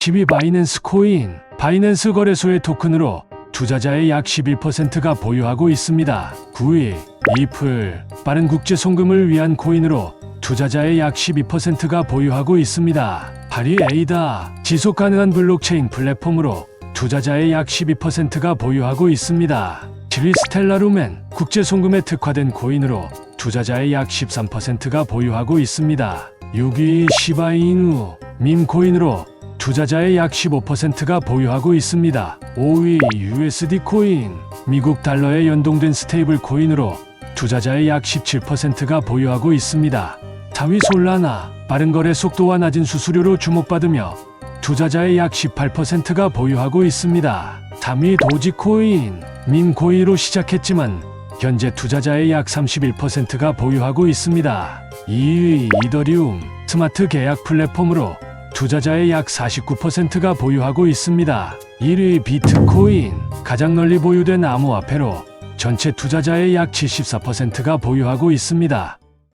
10위 바이낸스 코인. 바이낸스 거래소의 토큰으로 투자자의 약 11%가 보유하고 있습니다. 9위 이플. 빠른 국제 송금을 위한 코인으로 투자자의 약 12%가 보유하고 있습니다. 8위 에이다. 지속 가능한 블록체인 플랫폼으로 투자자의 약 12%가 보유하고 있습니다. 7위 스텔라루멘. 국제 송금에 특화된 코인으로 투자자의 약 13%가 보유하고 있습니다. 6위 시바이누. 밈 코인으로 투자자의 약 15%가 보유하고 있습니다. 5위 USD 코인. 미국 달러에 연동된 스테이블 코인으로 투자자의 약 17%가 보유하고 있습니다. 4위 솔라나. 빠른 거래 속도와 낮은 수수료로 주목받으며 투자자의 약 18%가 보유하고 있습니다. 3위 도지코인. 밈 코인으로 시작했지만 현재 투자자의 약 31%가 보유하고 있습니다. 2위 이더리움. 스마트 계약 플랫폼으로 투자자의 약 49%가 보유하고 있습니다. 1위 비트코인. 가장 널리 보유된 암호화폐로 전체 투자자의 약 74%가 보유하고 있습니다.